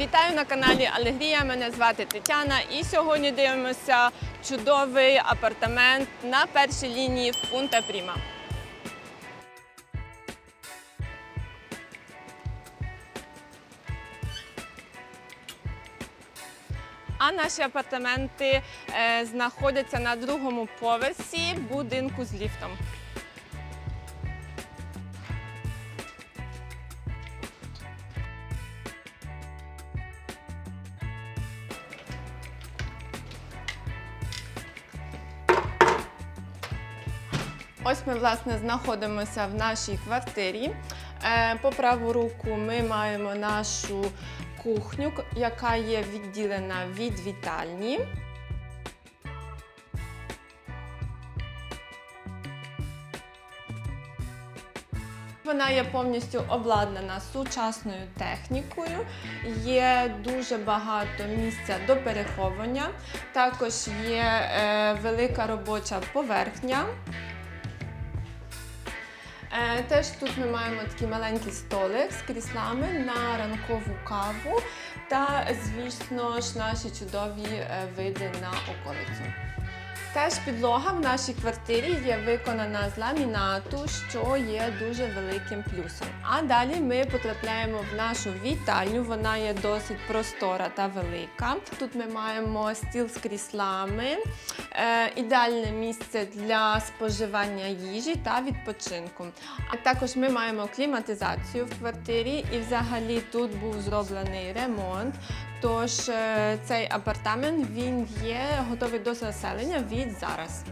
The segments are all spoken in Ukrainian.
Вітаю на каналі Алегрія. Мене звати Тетяна. І сьогодні дивимося чудовий апартамент на першій лінії в Пунта Пріма. А наші апартаменти е, знаходяться на другому поверсі будинку з ліфтом. Ось ми власне знаходимося в нашій квартирі. Е, По праву руку ми маємо нашу кухню, яка є відділена від вітальні. Вона є повністю обладнана сучасною технікою, є дуже багато місця до переховування. Також є е, велика робоча поверхня. Е, Теж тут ми маємо такий маленький столик з кріслами на ранкову каву та, звісно ж, наші чудові е, види на околицю. Теж підлога в нашій квартирі є виконана з ламінату, що є дуже великим плюсом. А далі ми потрапляємо в нашу вітальню. Вона є досить простора та велика. Тут ми маємо стіл з кріслами, е, ідеальне місце для споживання їжі та відпочинку. А також ми маємо кліматизацію в квартирі, і взагалі тут був зроблений ремонт. Тож е, цей апартамент він є готовий до заселення від зараз.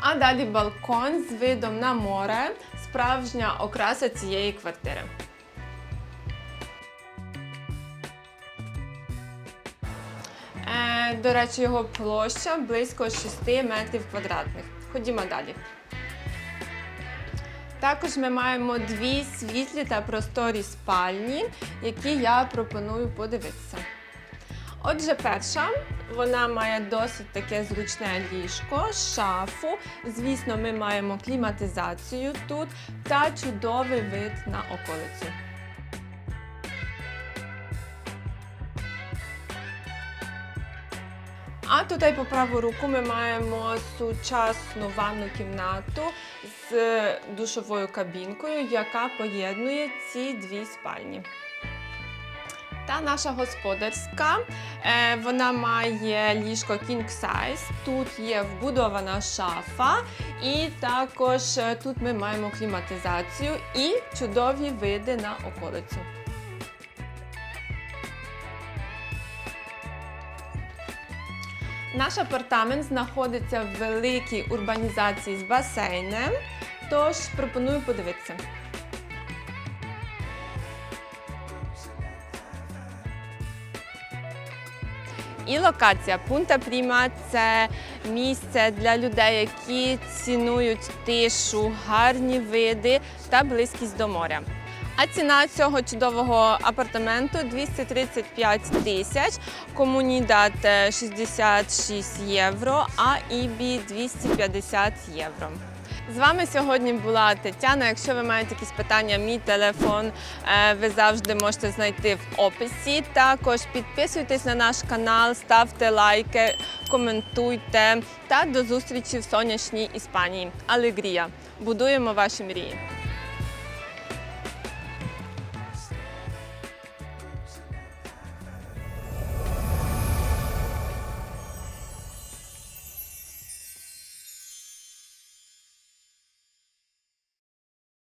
А далі балкон з видом на море, справжня окраса цієї квартири. До речі, його площа близько 6 метрів квадратних. Ходімо далі. Також ми маємо дві світлі та просторі спальні, які я пропоную подивитися. Отже, перша, вона має досить таке зручне ліжко, шафу. Звісно, ми маємо кліматизацію тут та чудовий вид на околицю. А тут по праву руку ми маємо сучасну ванну кімнату з душовою кабінкою, яка поєднує ці дві спальні. Та наша господарська, е, вона має ліжко King Size, тут є вбудована шафа, і також е, тут ми маємо кліматизацію і чудові види на околицю. Наш апартамент знаходиться в великій урбанізації з басейном, тож пропоную подивитися. І локація Пунта Пріма це місце для людей, які цінують тишу, гарні види та близькість до моря. А ціна цього чудового апартаменту 235 тисяч, комунідат е, 66 євро, а ібі 250 євро. З вами сьогодні була Тетяна. Якщо ви маєте якісь питання, мій телефон е, ви завжди можете знайти в описі. Також підписуйтесь на наш канал, ставте лайки, коментуйте та до зустрічі в сонячній Іспанії. Алегрія! Будуємо ваші мрії!